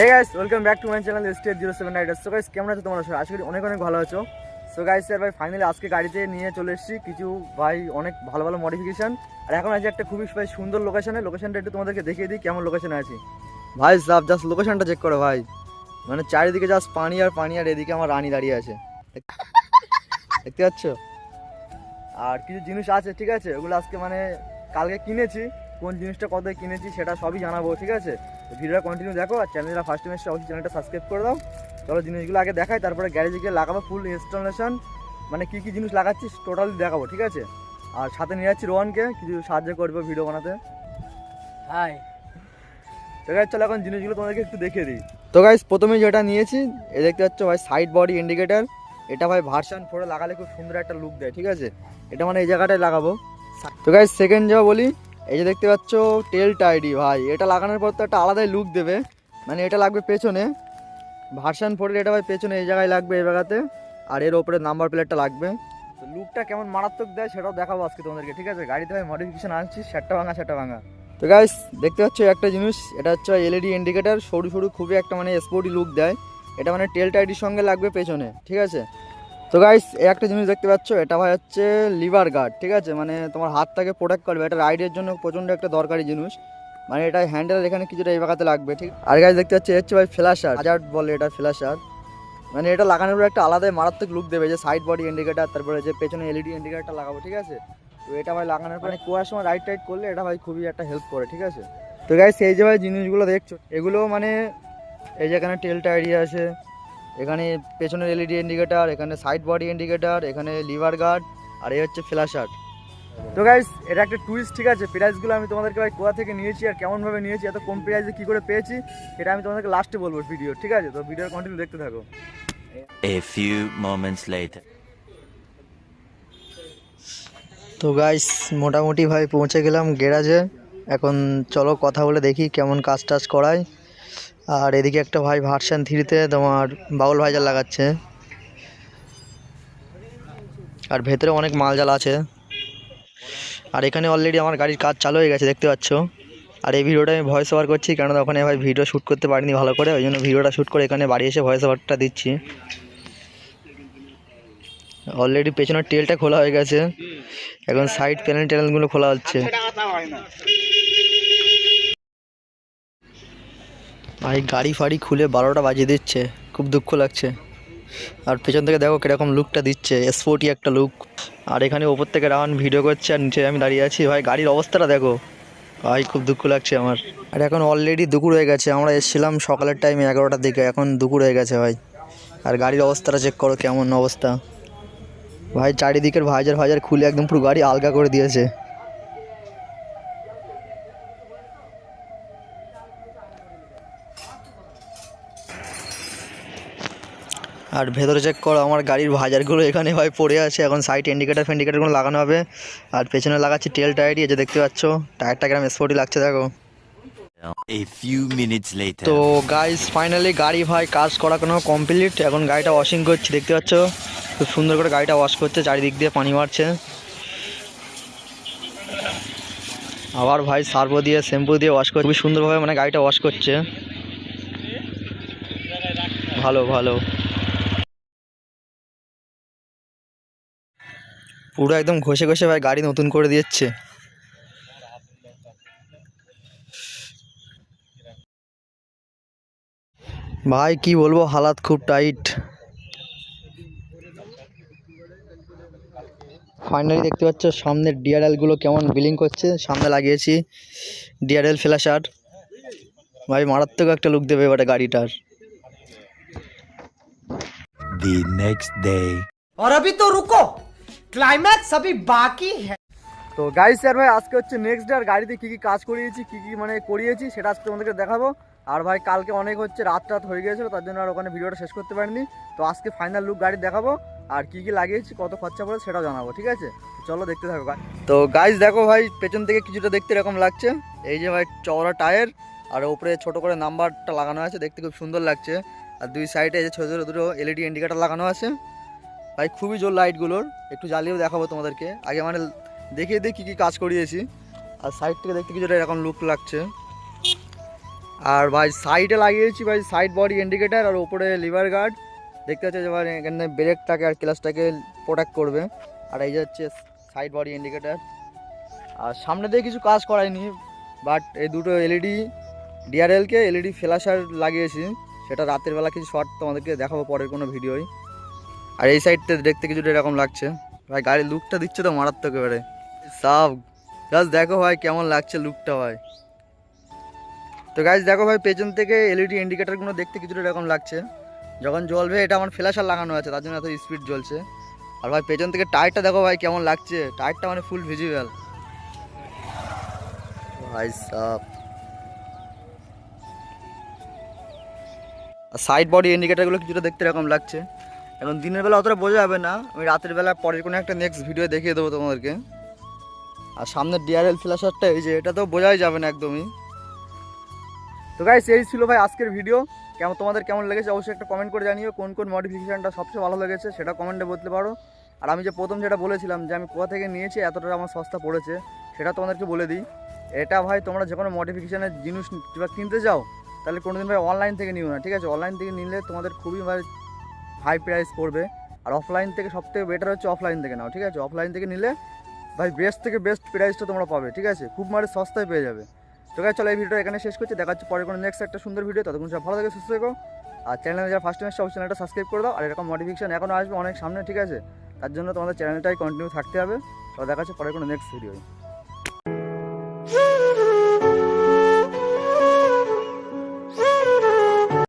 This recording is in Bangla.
Hey guys welcome back to my channel state zero seven rider so guys কেমন আছো তোমরা আশা করি অনেক অনেক ভালো আছো। সো গাইস স্যার ভাই ফাইনালি আজকে গাড়িতে নিয়ে চলে এসেছি। কিছু, ভাই, অনেক ভালো ভালো মডিফিকেশন আর এখন আছে একটা খুবই ভাই সুন্দর লোকেশনে লোকেশনটা একটু তোমাদেরকে দেখিয়ে দিই, কেমন লোকেশানে আছি। ভাই, সাব জাস্ট লোকেশানটা চেক করো, ভাই। মানে চারিদিকে জাস্ট পানি আর পানি, আর এদিকে আমার রানী দাঁড়িয়ে আছে। দেখতে পাচ্ছ? আর কিছু জিনিস আছে, ঠিক আছে? ওগুলো আজকে মানে কালকে কিনেছি। কোন জিনিসটা কত কিনেছি সেটা সবই জানাব, ঠিক আছে? ভিডিওটা কন্টিনিউ দেখো আর চ্যানেলটা ফার্স্ট টাইম এসে অবশ্যই চ্যানেলটা সাবস্ক্রাইব করে দাও। চলো জিনিসগুলো আগে দেখাই তারপরে গ্যারেজে গিয়ে লাগাবো ফুল ইনস্টলেশন মানে কী কী জিনিস লাগাচ্ছি টোটালি দেখাবো ঠিক আছে? আর সাথে নিয়ে যাচ্ছি রোহনকে কিছু সাহায্য করবে ভিডিও বানাতে। হাই তো গাইজ চলো এখন জিনিসগুলো তোমাদেরকে একটু দেখিয়ে দিই। তো গাইজ প্রথমে যেটা নিয়েছি এ দেখতে পাচ্ছ ভাই সাইড বডি ইন্ডিকেটার এটা ভাই ভার্সান ফোরে লাগালে খুব সুন্দর একটা লুক দেয় ঠিক আছে? এটা মানে এই জায়গাটায় লাগাবো। তো গাইজ সেকেন্ড যা বলি এই যে দেখতে পাচ্ছ টেল টাইডি ভাই। এটা লাগানোর পর তো একটা আলাদাই লুক দেবে। মানে এটা লাগবে পেছনে। ভার্সান ফোরের এটা ভাই পেছনে এই জায়গায় লাগবে, এই জায়গাতে। আর এর ওপরে নাম্বার প্লেটটা লাগবে। তো লুকটা কেমন মারাত্মক দেয় সেটাও দেখাবো আজকে তোমাদেরকে, ঠিক আছে? গাড়িতে ভাই মডিফিকেশন আনছি, সেটটা ভাঙা সেটা ভাঙা। তো গাইস দেখতে পাচ্ছ একটা জিনিস, এটা হচ্ছে এলইডি ইন্ডিকেটার সরু সরু খুবই একটা মানে স্পোর্টি লুক দেয়। এটা মানে টেল টাইডির সঙ্গে লাগবে পেছনে, ঠিক আছে? তো গাইস একটা জিনিস দেখতে পাচ্ছ, এটা ভাই হচ্ছে লিভার গার্ড ঠিক আছে? মানে তোমার হাতটাকে প্রোটেক্ট করবে, এটা রাইডের জন্য প্রচণ্ড একটা দরকারি জিনিস। মানে এটা হ্যান্ডেল এখানে কিছুটা এই বাঁকাতে লাগবে, ঠিক? আর গাইস দেখতে পাচ্ছি হচ্ছে ভাই ফ্ল্যাশার হাজার বলে এটা ফ্ল্যাশার মানে এটা লাগানোর পর একটা আলাদাই মারাত্মক লুক দেবে, যে সাইড বডি ইন্ডিকেটার তারপরে যে পেছনে এলইডি ইন্ডিকেটারটা লাগাবো, ঠিক আছে? তো এটা ভাই লাগানোর পরে কুয়ার সময় রাইট টাইট করলে এটা ভাই খুবই একটা হেল্প করে, ঠিক আছে? তো গাইস এই যে ভাই জিনিসগুলো দেখছ, এগুলো মানে এই যে এখানে টেল টায়ারি আছে এখানে পেছনের এলইডি ইন্ডিকেটার এখানে সাইড বডি ইন্ডিকেটার এখানে লিভার গার্ড আর এই হচ্ছে ফ্ল্যাশার তো গাইস এটা একটা টুইস্ট ঠিক আছে? প্রাইসগুলো আমি তোমাদেরকে ভাই কোথা থেকে নিয়েছি আর কেমনভাবে নিয়েছি এত কম প্রাইসে কী করে পেয়েছি সেটা আমি তোমাদেরকে লাস্টে বলব ভিডিও ঠিক আছে? তো ভিডিওর কন্টিনিউ দেখতে থাকো। A few moments later. তো গাইস মোটামুটি ভাই পৌঁছে গেলাম গ্যারাজে এখন চলো কথা বলে দেখি কেমন কাজ টাজ করায়। আর এদিকে একটা ভাই ভার্সান থ্রিতে তোমার বাউল ভাইজাল লাগাচ্ছে। আর ভেতরে অনেক মালজাল আছে। আর এখানে অলরেডি আমার গাড়ির কাজ চালু হয়ে গেছে, দেখতে পাচ্ছ। আর এই ভিডিওটা আমি ভয়েস ওভার করছি কারণ ওখানে ভাই ভিডিও শ্যুট করতে পারিনি ভালো করে, ওই জন্য ভিডিওটা শ্যুট করে এখানে বাড়ি এসে ভয়েস ওভারটা দিচ্ছি। অলরেডি পেছনের টেলটা খোলা হয়ে গেছে। এখন সাইড প্যানেল ট্যানেলগুলো খোলা হচ্ছে। ভাই গাড়ি ফাড়ি খুলে বারোটা বাজিয়ে দিচ্ছে। খুব দুঃখ লাগছে। আর পেছন থেকে দেখো কীরকম লুকটা দিচ্ছে। স্পোর্টি একটা লুক আর এখানে ওপর থেকে রাউন্ড ভিডিও করছে আর নিচে আমি দাঁড়িয়ে আছি। ভাই, গাড়ির অবস্থাটা দেখো। ভাই, খুব দুঃখ লাগছে আমার। আর এখন অলরেডি দুপুর হয়ে গেছে। আমরা এসেছিলাম সকালের টাইমে এগারোটার দিকে। এখন দুপুর হয়ে গেছে ভাই। আর গাড়ির অবস্থাটা চেক করো কেমন অবস্থা। ভাই, চারিদিকের ভাইজার ভাইজার খুলে একদম পুরো গাড়ি আলগা করে দিয়েছে। আর ভেতরে চেক করো আমার গাড়ির ভাজারগুলো এখানে ভাই পড়ে আছে। এখন সাইড ইন্ডিকেটার ফেন্ডিকেটারগুলো লাগানো হবে। আর পেছনে লাগাচ্ছি টেল টায়ারই এই যে দেখতে পাচ্ছ টায়ারটা কিরম স্পোর্টি লাগছে দেখো. তো গাইস ফাইনালি গাড়ি ভাই কাজ করা কোনো কমপ্লিট এখন গাড়িটা ওয়াশিং করছি দেখতে পাচ্ছ? খুব সুন্দর করে গাড়িটা ওয়াশ করছে চারিদিক দিয়ে পানি মারছে। আবার ভাই সার্বো দিয়ে শ্যাম্পু দিয়ে ওয়াশ করছে। খুবই সুন্দরভাবে মানে গাড়িটা ওয়াশ করছে। ভালো ভালো। পুরো একদম ঘষে ঘষে ভাই গাড়ি নতুন করে দিচ্ছে ভাই কি বলব হালাত খুব টাইট। ফাইনালি দেখতে পাচ্ছ সামনের ডিআরএলগুলো কেমন বিলিং করছে। সামনে লাগিয়েছি ডিআরএল ফ্ল্যাশার ভাই মারাত্মক একটা লুক দেবে এবারে গাড়িটার। দি নেক্সট ডে আর তো রুকো। ক্লাইম্যাক্স সবই বাকি হ্যাঁ তো গাড়ি স্যার ভাই, আজকে হচ্ছে নেক্সট ডে আর গাড়িতে কী কী কাজ করিয়েছি, কী কী মানে করিয়েছি, সেটা আজকে তোমাদেরকে দেখাবো। আর ভাই, কালকে অনেক হচ্ছে রাত রাত হয়ে গিয়েছিল, তার জন্য আর ওখানে ভিডিওটা শেষ করতে পারিনি। তো আজকে ফাইনাল লুক গাড়ি দেখাবো, আর কি কি লাগিয়েছি, কত খরচা পড়ে সেটাও জানাব, ঠিক আছে? চলো দেখতে থাকো ভাই তো গাইজ দেখো ভাই, পেছন থেকে কিছুটা দেখতে এরকম লাগছে। এই যে ভাই, চওড়া টায়ার আর ওপরে ছোট করে নাম্বারটা লাগানো আছে, দেখতে খুব সুন্দর লাগছে। আর দুই সাইডে যে ছোটো ছোটো দুটো এলইডি ইন্ডিকেটার লাগানো আছে। ভাই খুবই জোর লাইটগুলোর। একটু জ্বালিয়েও দেখাবো তোমাদেরকে। আগে মানে দেখিয়ে দিই কী কী কাজ করিয়েছি। আর সাইড থেকে দেখতে কিছুটা এরকম লুক লাগছে। আর ভাই সাইডে লাগিয়েছি ভাই সাইড বডি ইন্ডিকেটার আর ওপরে লিভার গার্ড দেখতে পাচ্ছি যে ভাই, এখানে ব্রেকটাকে আর ক্লাসটাকে প্রোটেক্ট করবে। আর এই যে হচ্ছে সাইড বডি ইন্ডিকেটার আর সামনে দিয়ে কিছু কাজ করায়নি বাট এই দুটো এলইডি ডিআরএলকে এলইডি ফ্ল্যাশার লাগিয়েছি। সেটা রাতের বেলা কিছু শর্ট তোমাদেরকে দেখাবো পরের কোনো ভিডিওই আর এই সাইডটা দেখতে কিছুটা এরকম লাগছে। ভাই, গাড়ির লুকটা দিচ্ছে তো মারাত্মক এবারে। সাব গাছ দেখো ভাই, কেমন লাগছে লুকটা ভাই। তো গাছ দেখো ভাই, পেছন থেকে এলইডি ইন্ডিকেটারগুলো দেখতে কিছুটা এরকম লাগছে। যখন জ্বলবে, এটা আমার ফ্ল্যাশার লাগানো আছে, তার জন্য এত স্পিড জ্বলছে। আর ভাই, পেছন থেকে টায়ারটা দেখো ভাই, কেমন লাগছে। টায়ারটা মানে ফুল ভিজিবল ভাই সাব সাইড বডি ইন্ডিকেটারগুলো কিছুটা দেখতে এরকম লাগছে। এখন দিনের বেলা অতটা বোঝা যাবে না। আমি রাতের বেলা পরের কোনো একটা নেক্সট ভিডিও দেখিয়ে দেবো তোমাদেরকে। আর সামনের ডিআরএল ফ্ল্যাশারটা এই যে, এটা তো বোঝাই যাবে না একদমই। তো গাইস এই ছিল ভাই আজকের ভিডিও কেমন, তোমাদের কেমন লেগেছে অবশ্যই একটা কমেন্ট করে জানিও। কোন কোন মডিফিকেশানটা সবচেয়ে ভালো লেগেছে সেটা কমেন্টে বলতে পারো। আর আমি যে প্রথম যেটা বলেছিলাম যে আমি কোথা থেকে নিয়েছি এতটা আমার সস্তা পড়েছে, সেটা তোমাদেরকে বলে দিই। এটা ভাই, তোমরা যে কোনো মডিফিকেশানের জিনিস কিনতে যাও তাহলে কোনোদিন ভাই অনলাইন থেকে নিও না, ঠিক আছে? অনলাইন থেকে নিলে তোমাদের খুবই ভাই হাই প্রাইস পড়বে। আর অফলাইন থেকে সব থেকে বেটার হচ্ছে অফলাইন থেকে নাও, ঠিক আছে? অফলাইন থেকে নিলে ভাই বেস্ট থেকে বেস্ট প্রাইসটা তোমরা পাবে, ঠিক আছে? খুব মানে সস্তায় পেয়ে যাবে। তো গাইস চলো এই ভিডিওটা এখানে শেষ করছি। দেখা হচ্ছে পরে কোনো নেক্সট একটা সুন্দর ভিডিও ততক্ষণ সব ভালো থেকে, সুস্থ থেকো। আর চ্যানেলে যারা ফার্স্ট টাইম অবশ্যই চ্যানেলটা সাবস্ক্রাইব করে দাও। আর এরকম মডিফিকেশন এখনও আসবে অনেক সামনে, ঠিক আছে? তার জন্য তোমাদের চ্যানেলটাই কন্টিনিউ থাকতে হবে। তো দেখা হচ্ছে পরে কোনো নেক্সট ভিডিও